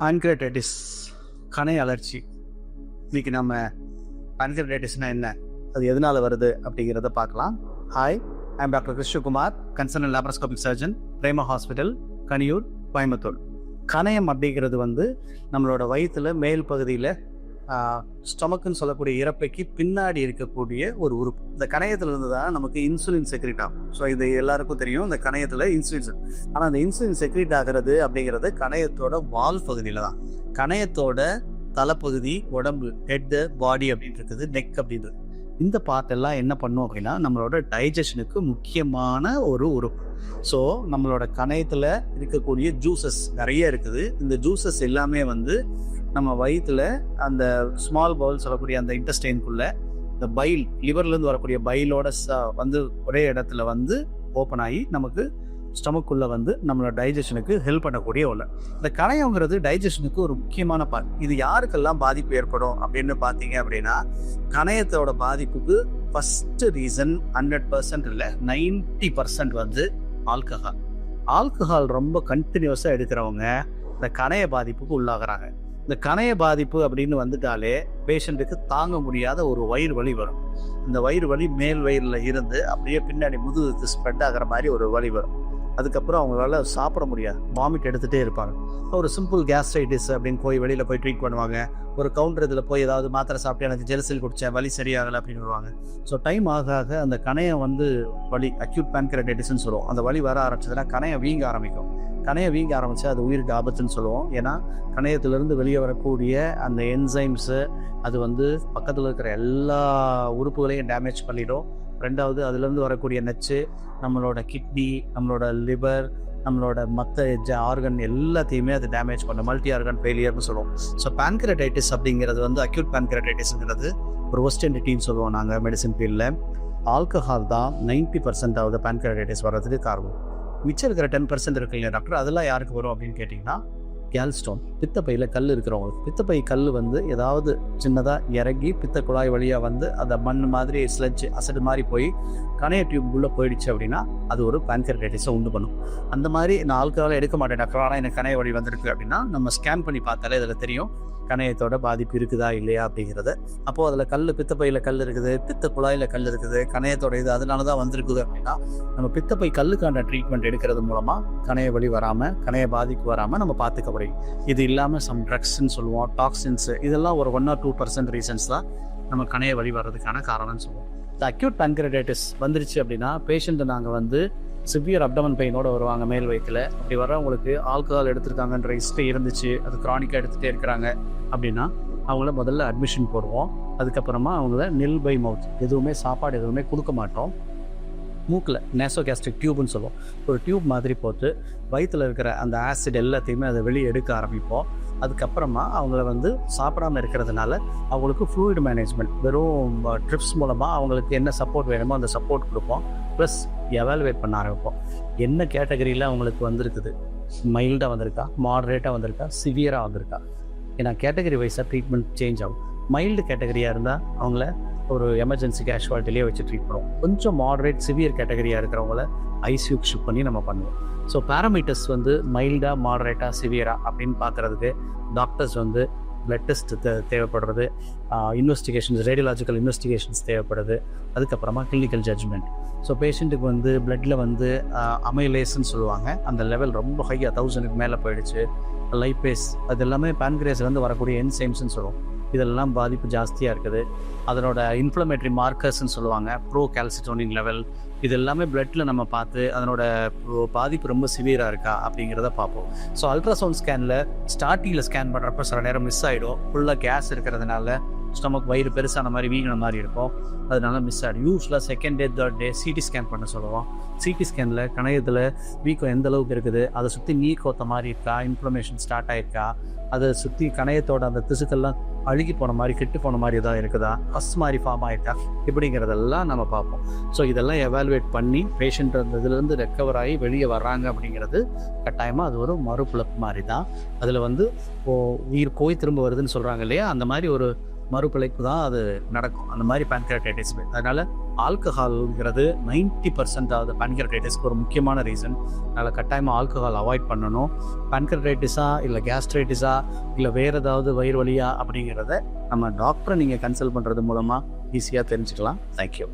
பான்கிரடைட்டிஸ் கணை அலர்ச்சி. இன்னைக்கு நம்ம பான்கிரடைட்டிஸ்னா என்ன? அது எதனால வருது அப்படிங்கிறத பார்க்கலாம். Hi I'm doctor Krishnakumar consultant laparoscopic surgeon Prema hospital Kaniyur Coimbatore கணையம் அப்படிங்கிறது வந்து நம்மளோட வயிற்றில் மேல் பகுதியில் ஸ்டொமக்குன்னு சொல்லக்கூடிய இறப்பைக்கு பின்னாடி இருக்கக்கூடிய ஒரு உறுப்பு. இந்த கணையத்தில் இருந்து தான் நமக்கு இன்சுலின் செக்ரிட் ஆகும். ஸோ இது எல்லாருக்கும் தெரியும் இந்த கணையத்தில் இன்சுலின் ஆனால் அந்த இன்சுலின் செக்ரிட் ஆகிறது அப்படிங்கிறது கணையத்தோட வால் பகுதியில் தான். கணையத்தோட தலைப்பகுதி உடம்பு ஹெட்டு பாடி அப்படின்னு இருக்குது நெக் அப்படின்றது. இந்த பார்ட்டெல்லாம் என்ன பண்ணும் அப்படின்னா நம்மளோட டைஜஷனுக்கு முக்கியமான ஒரு உறுப்பு. ஸோ நம்மளோட கணையத்தில் இருக்கக்கூடிய ஜூசஸ் நிறைய இருக்குது. இந்த ஜூசஸ் எல்லாமே வந்து நம்ம வயிற்றுல அந்த ஸ்மால் பவுல் சொல்லக்கூடிய அந்த இன்டஸ்டைனுக்குள்ள இந்த பைல் லிவர்லேருந்து வரக்கூடிய பைலோட ச- வந்து ஒரே இடத்துல வந்து ஓப்பன் ஆகி நமக்கு ஸ்டமக்குள்ளே வந்து நம்மளோட டைஜஷனுக்கு ஹெல்ப் பண்ணக்கூடிய ஒன்று இந்த கணையங்கிறது டைஜஷனுக்கு ஒரு முக்கியமான பார்ட் இது யாருக்கெல்லாம் பாதிப்பு ஏற்படும் அப்படின்னு பார்த்தீங்க அப்படின்னா கணையத்தோட பாதிப்புக்கு ஃபஸ்ட்டு ரீசன் ஹண்ட்ரட் பர்சன்ட் இல்லை நைன்டி பர்சன்ட் வந்து ஆல்கஹால் ஆல்கஹால் ரொம்ப கண்டினியூஸாக எடுக்கிறவங்க இந்த கணைய பாதிப்புக்கு உள்ளாகிறாங்க. இந்த கணைய பாதிப்பு அப்படின்னு வந்துட்டாலே பேஷண்ட்டுக்கு தாங்க முடியாத ஒரு வயிறு வலி வரும். இந்த வயிறு வலி மேல் வயிறில் இருந்து அப்படியே பின்னாடி முதுகுக்கு ஸ்ப்ரெட் ஆகிற மாதிரி ஒரு வலி வரும். அதுக்கப்புறம் அவங்களால சாப்பிட முடியாது. வாமிட் எடுத்துகிட்டே இருப்பாங்க. ஒரு சிம்பிள் கேஸ்ட்ரைட்டிஸ் அப்படின்னு போய் வெளியில் போய் ட்ரீட் பண்ணுவாங்க. ஒரு கவுண்டர் இதில் போய் ஏதாவது மாத்திரை சாப்பிட்டு எனக்கு ஜெலசில் குடித்தேன் வலி சரியாகலை அப்படின்னு வருவாங்க. ஸோ டைம் ஆக ஆக அந்த கணையை வந்து வலி அக்யூட் பேன்கரைட்டிஸ்னு சொல்லுவோம். அந்த வலி வர ஆரம்பிச்சதுன்னா கணையை வீங்க ஆரம்பிக்கும். கணையை வீங்க ஆரம்பித்தா அது உயிருக்கு ஆபத்துன்னு சொல்லுவோம். ஏன்னா கணையத்திலிருந்து வெளியே வரக்கூடிய அந்த என்சைம்ஸு அது வந்து பக்கத்தில் இருக்கிற எல்லா உறுப்புகளையும் டேமேஜ் பண்ணிடும். ரெண்டாவது அதுலேருந்து வரக்கூடிய நச்சு நம்மளோட கிட்னி நம்மளோட லிவர் நம்மளோட மற்ற ஆர்கன் எல்லாத்தையுமே அது டேமேஜ் பண்ணும். மல்டி ஆர்கன் ஃபெயிலியர்னு சொல்லுவோம். ஸோ பேன்கிரடைட்டிஸ் அப்படிங்கிறது வந்து அக்யூட் பேன்கிரடைட்டிஸ்ங்கிறது ஒரு ஒஸ்டென்டிட்டின்னு சொல்லுவோம் நாங்கள் மெடிசின் ஃபீல்டில் ஆல்கஹால் தான் நைன்ட்டி பர்சன்ட் ஆகுது பேன்கிரடைட்டிஸ் வர்றதுக்கு காரணம். மிச்சம் இருக்கிற டென் பர்சன்ட் இருக்கு இல்லையா டாக்டர் அதெல்லாம் யாருக்கு வரும் அப்படின்னு கேட்டிங்கன்னா கேல்ஸ்டோன் பித்தப்பையில் கல் இருக்கிறவங்களுக்கு. பித்தப்பை கல் வந்து ஏதாவது சின்னதாக இறங்கி பித்த குழாய் வழியாக வந்து அந்த மண் மாதிரி ஸ்லெட்ஜ் அசடு மாதிரி போய் கணைய டியூப் உள்ளே போயிடுச்சு அப்படின்னா அது ஒரு பேன்கர்டைட்டிஸை உண்டு பண்ணும். அந்த மாதிரி நான் ஆல்கஹால் எடுக்க மாட்டேன் டாக்டர் ஆனால் எனக்கு கணைய வழி வந்திருக்கு அப்படின்னா நம்ம ஸ்கேன் பண்ணி பார்த்தாலே இதில் தெரியும். கணையத்தோட பாதிப்பு இருக்குதா இல்லையா அப்படிங்கிறத. அப்போது அதில் கல் பித்தப்பையில் கல் இருக்குது பித்த குழாயில் கல் இருக்குது கணையத்தோட இது அதனால தான் வந்திருக்குது அப்படின்னா நம்ம பித்தப்பை கல்லுக்கான ட்ரீட்மெண்ட் எடுக்கிறது மூலமாக கணைய வழி வராமல் கணைய பாதிப்பு வராமல் நம்ம பார்த்துக்க முடியும். இது இல்லாமல் சம் ட்ரக்ஸ்ன்னு சொல்லுவோம் டாக்ஸின்ஸ் இதெல்லாம் ஒரு one or two percent reasons தான் நம்ம கணைய வழி வர்றதுக்கான காரணம்னு சொல்லுவோம். இந்த அக்யூட் பங்கரடைட்டிஸ் வந்துருச்சு அப்படின்னா பேஷண்ட்டை நாங்கள் வந்து சிவியர் அப்டமன் பெயினோட வருவாங்க மேல் வயிற்றுல அப்படி வர்றவங்களுக்கு ஆல்கஹால் எடுத்திருக்காங்கன்ற ஹிஸ்ட்ரி இருந்துச்சு. அது க்ரானிக்காக எடுத்துகிட்டே இருக்கிறாங்க. அப்படின்னா அவங்கள முதல்ல அட்மிஷன் போடுவோம். அதுக்கப்புறமா அவங்கள நில் பை மவுத் எதுவுமே சாப்பாடு எதுவுமே கொடுக்க மாட்டோம். மூக்கில் நேசோகேஸ்ட்ரிக் டியூப்னு சொல்லுவோம். ஒரு டியூப் மாதிரி போட்டு வயிற்றில் இருக்கிற அந்த ஆசிட் எல்லாத்தையுமே அதை வெளியே எடுக்க ஆரம்பிப்போம். அதுக்கப்புறமா அவங்கள வந்து சாப்பிடாம இருக்கிறதுனால அவங்களுக்கு ஃப்ளூயிட் மேனேஜ்மெண்ட் வெறும் ட்ரிப்ஸ் மூலமாக அவங்களுக்கு என்ன சப்போர்ட் வேணுமோ அந்த சப்போர்ட் கொடுப்போம். ப்ளஸ் எவாலுவேட் பண்ண ஆரம்பிப்போம். என்ன கேட்டகரியில் அவங்களுக்கு வந்திருக்குது? மைல்டாக வந்திருக்கா? மாடரேட்டாக வந்திருக்கா? சிவியராக வந்திருக்கா? ஏன்னா கேட்டகரி வைஸாக ட்ரீட்மெண்ட் சேஞ்ச் ஆகும். மைல்டு கேட்டகரியாக இருந்தால் அவங்கள ஒரு எமர்ஜென்சி கேஷுவாலிட்டிலேயே வச்சு ட்ரீட் பண்ணுவோம். கொஞ்சம் மாடரேட் சிவியர் கேட்டகரியாக இருக்கிறவங்கள ஐசியூக்கு ஷிஃப்ட் பண்ணி நம்ம பண்ணுவோம். ஸோ பேராமீட்டர்ஸ் வந்து மைல்டாக மாடரேட்டாக சிவியரா அப்படின்னு பார்க்குறதுக்கு டாக்டர்ஸ் வந்து பிளட் டெஸ்ட் தே தேவைப்படுறது இன்வெஸ்டிகேஷன்ஸ் ரேடியலாஜிக்கல் இன்வெஸ்டிகேஷன்ஸ் தேவைப்படுது. அதுக்கப்புறமா கிளினிக்கல் ஜட்ஜ்மெண்ட் ஸோ பேஷண்ட்டுக்கு வந்து பிளட்டில் வந்து அமைலேஸ்ன்னு சொல்லுவாங்க. அந்த லெவல் ரொம்ப ஹையாக தௌசண்ட்க்கு மேலே போயிடுச்சு. லைப்பேஸ் அது எல்லாமே பேன்கிரேஸ்லேருந்து வரக்கூடிய என்சைம்ஸ்னு சொல்லுவோம். இதெல்லாம் பாதிப்பு ஜாஸ்தியாக இருக்குது. அதனோட இன்ஃப்ளமேட்ரி மார்க்கர்ஸ்னு சொல்லுவாங்க. ப்ரோ கால்சிட்டோனின் லெவல் இது எல்லாமே பிளட்டில் நம்ம பார்த்து அதனோட பாதிப்பு ரொம்ப சிவியராக இருக்கா அப்படிங்கிறத பார்ப்போம். ஸோ அல்ட்ராசவுண்ட் ஸ்கேனில் ஸ்டார்டிங்கில் ஸ்கேன் பண்ணுறப்ப சில நேரம் மிஸ் ஆகிடும் ஃபுல்லாக கேஸ் இருக்கிறதுனால ஸ்டொமக் வயிறு பெருசான மாதிரி வீங்கின மாதிரி இருக்கும். அதனால மிஸ் ஆகிடும் யூஸ்வலாக second day third day CT scan பண்ண சொல்லுவோம். சிடி ஸ்கேனில் கணையத்தில் வீக்கம் எந்த அளவுக்கு இருக்குது? அதை சுற்றி நீர் கோத்த மாதிரி இருக்கா? இன்ஃப்ளமேஷன் ஸ்டார்ட் ஆயிருக்கா? அதை சுற்றி கணையத்தோட அந்த திசுக்கள்லாம் அழுகி போன மாதிரி கெட்டு போன மாதிரி ஏதாவது இருக்குதா? அஸ் மாதிரி ஃபார்ம் ஆகிட்டா இப்படிங்கிறதெல்லாம் நம்ம பார்ப்போம். ஸோ இதெல்லாம் எவாலுவேட் பண்ணி பேஷண்ட் அந்த இதுலேருந்து ரெக்கவர் ஆகி வெளியே வர்றாங்க அப்படிங்கிறது கட்டாயமாக அது ஒரு மறுபிழப்பு மாதிரி தான். அதில் வந்து இப்போ உயிர் போய் திரும்ப வருதுன்னு சொல்கிறாங்க இல்லையா? அந்த மாதிரி ஒரு மறுபிழைப்பு தான் அது நடக்கும். அந்த மாதிரி பேன்கிராட்டைட்டிஸ் அதனால் ஆல்கஹால்ங்கிறது நைன்ட்டி பர்சன்ட் ஆகுது pancreatitisக்கு ஒரு முக்கியமான ரீசன் அதனால் கட்டாயமாக ஆல்கஹால் அவாய்ட் பண்ணணும். Pancreatitis-ஆ இல்லை கேஸ்ட்ரைட்டிஸா இல்லை வேறு ஏதாவது வயிறு வலியா அப்படிங்கிறத நம்ம டாக்டரை நீங்கள் கன்சல்ட் பண்ணுறது மூலமாக ஈஸியாக தெரிஞ்சுக்கலாம். தேங்க்யூ